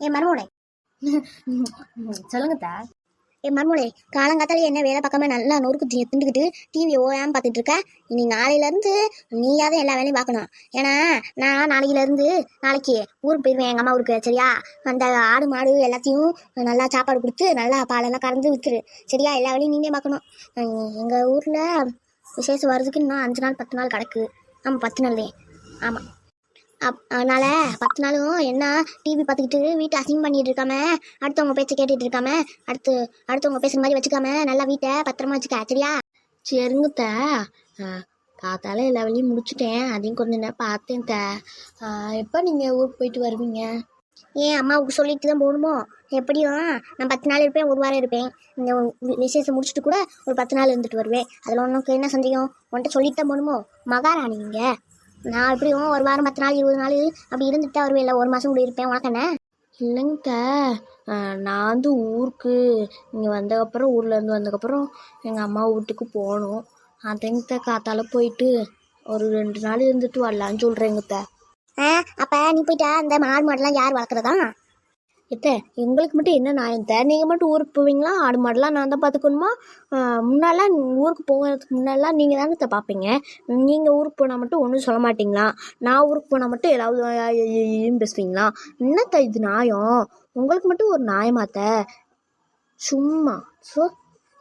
என் மருமோளே. சொல்லுங்க தா என் மருமோளே காலங்காத்தாலே என்ன வேலை பார்க்காம நல்லா நொறுக்கு தி- திண்டுக்கிட்டு டிவியை ஓயாம பார்த்துட்டு இருக்க இனி நாளையிலேருந்து நீயாவது எல்லா வேலையும் பார்க்கணும். ஏன்னா நான் நாளையிலேருந்து நாளைக்கு ஊருக்கு போயிடுவேன் எங்கள் அம்மா ஊருக்கு சரியா? அந்த ஆடு மாடு எல்லாத்தையும் நல்லா சாப்பாடு கொடுத்து நல்லா பாலெல்லாம் கறந்து விற்றுரு சரியா? எல்லா வேலையும் நீனே பார்க்கணும். எங்கள் ஊரில் விசேஷம் வர்றதுக்கு இன்னும் அஞ்சு நாள் பத்து நாள் கிடக்கு. ஆமாம் பத்து நாள் தான் ஆமாம் அதனால் பத்து நாளும் என்ன டிவி பார்த்துக்கிட்டு வீட்டை அசிங் பண்ணிட்டு இருக்காம அடுத்தவங்க பேச்சை கேட்டுட்டு இருக்காம அடுத்து அடுத்தவங்க பேசுகிற மாதிரி வச்சுக்காம நல்லா வீட்டை பத்திரமா வச்சுக்க சரியா? சரிங்க தா காத்தால எல்லா வேலையும் முடிச்சுட்டேன். அதையும் கொஞ்ச நேரம் பார்த்தேன் தா. எப்போ நீங்கள் ஊருக்கு போயிட்டு வருவீங்க? ஏன் அம்மாவுக்கு சொல்லிட்டு தான் போகணுமோ? எப்படியும் நான் பத்து நாள் இருப்பேன் ஒரு வாரம் இருப்பேன். இந்த விசேஷம் முடிச்சுட்டு கூட ஒரு பத்து நாள் இருந்துட்டு வருவேன். அதில் உனக்கு என்ன சந்தேகம்? உன்கிட்ட சொல்லிட்டு தான் போகணுமோ? மகாராணிங்க நான் எப்படியும் ஒரு வாரம் பத்து நாள் இருபது நாள் அப்படி இருந்துட்டு தான் வருவேன் இல்லை ஒரு மாதம் கூட இருப்பேன். உனக்கு என்ன? இல்லைங்க நான் வந்து ஊருக்கு இங்கே வந்ததுக்கப்புறம் ஊர்லேருந்து வந்ததுக்கப்புறம் எங்கள் அம்மா வீட்டுக்கு போகணும் அதைங்க காத்தால போயிட்டு ஒரு ரெண்டு நாள் இருந்துட்டு வரலான்னு சொல்கிறேங்க ஆ அப்போ நீ போயிட்டா அந்த மாடு மாடெல்லாம் யார் வளர்க்குறதா? எத்த உங்களுக்கு மட்டும் என்ன நியாயம்? தேர் நீங்கள் மட்டும் ஊருக்கு போவீங்களா? ஆடு மாடெல்லாம் நான் தான் பார்த்துக்கணுமா முன்னாலாம் ஊருக்கு போகிறதுக்கு முன்னாலாம் நீங்கள் தானே த பார்ப்பீங்க நீங்கள் ஊருக்கு போனால் மட்டும் ஒன்றும் சொல்ல மாட்டீங்களா? நான் ஊருக்கு போனால் மட்டும் ஏதாவது பேசுவீங்களா? என்னத்த இது நியாயம்? உங்களுக்கு மட்டும் ஒரு நியாயமாத்த சும்மா ஸோ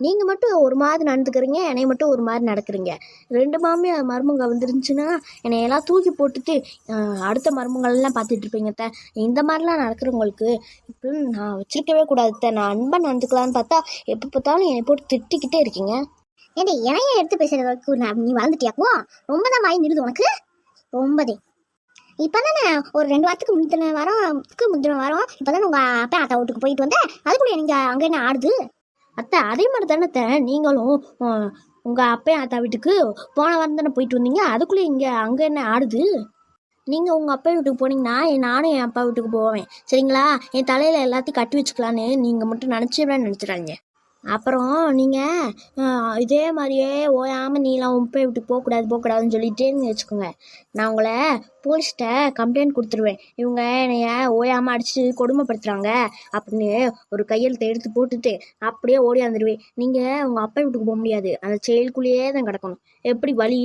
நீங்கள் மட்டும் ஒரு மாதிரி நடந்துக்கிறீங்க என்னை மட்டும் ஒரு மாதிரி நடக்கிறீங்க. ரெண்டு மாமே மருமங்க வந்துருந்துச்சுன்னா என்னை எல்லாம் தூக்கி போட்டுட்டு அடுத்த மருமங்கள்லாம் பார்த்துட்டு இருப்பீங்க த இந்த மாதிரிலாம் நடக்கிறவங்களுக்கு இப்போ நான் வச்சிருக்கவே கூடாது த நான் அன்பாக நடந்துக்கலான்னு பார்த்தா எப்போ பார்த்தாலும் என்னை போட்டு திட்டிக்கிட்டே இருக்கீங்க. ஏண்டி என்னையே எடுத்து பேசுகிறதுக்கு வரைக்கும் நான் நீ வளர்ந்துட்டியாப்போ ரொம்ப தான் வாய் நிறுது உனக்கு. ரொம்பதே. இப்போ தானே ஒரு ரெண்டு வாரத்துக்கு முந்தின வாரம்க்கு முந்தின வாரம் இப்போ தானே உங்கள் அப்பா அத்தா வீட்டுக்கு போயிட்டு வந்தேன் அதுக்குள்ளே நீங்கள் அங்கே என்ன ஆடுது? அத்தை அதே மாதிரி தானே அத்தை. நீங்களும் உங்கள் அப்பையும் அத்தா வீட்டுக்கு போன வாரம் தானே போயிட்டு வந்தீங்க? அதுக்குள்ளே இங்கே அங்கே என்ன ஆடுது? நீங்கள் உங்கள் அப்பா வீட்டுக்கு போனீங்கன்னா நானும் என் அப்பா வீட்டுக்கு போவேன். சரிங்களா? என் தலையில் எல்லாத்தையும் கட்டி வச்சுக்கலான்னு நீங்கள் மட்டும் நினச்சிடவே நினச்சிடாங்க அப்புறம் நீங்கள் இதே மாதிரியே ஓயாமல் நீலாம் உப்பே விட்டு வீட்டுக்கு போகக்கூடாது போகக்கூடாதுன்னு சொல்லிட்டேன்னு வச்சுக்கோங்க. நான் உங்களை போலீஸ்கிட்ட கம்ப்ளைண்ட் கொடுத்துருவேன். இவங்க என்னைய ஓயாமல் அடித்து கொடுமைப்படுத்துகிறாங்க அப்படின்னு ஒரு கையெழுத்தை எடுத்து போட்டுட்டு அப்படியே ஓடியாந்துருவேன் நீங்கள் உங்கள் அப்பா வீட்டுக்கு போக முடியாது. அந்த செயலுக்குள்ளேயே தான் கிடக்கணும். எப்படி வழி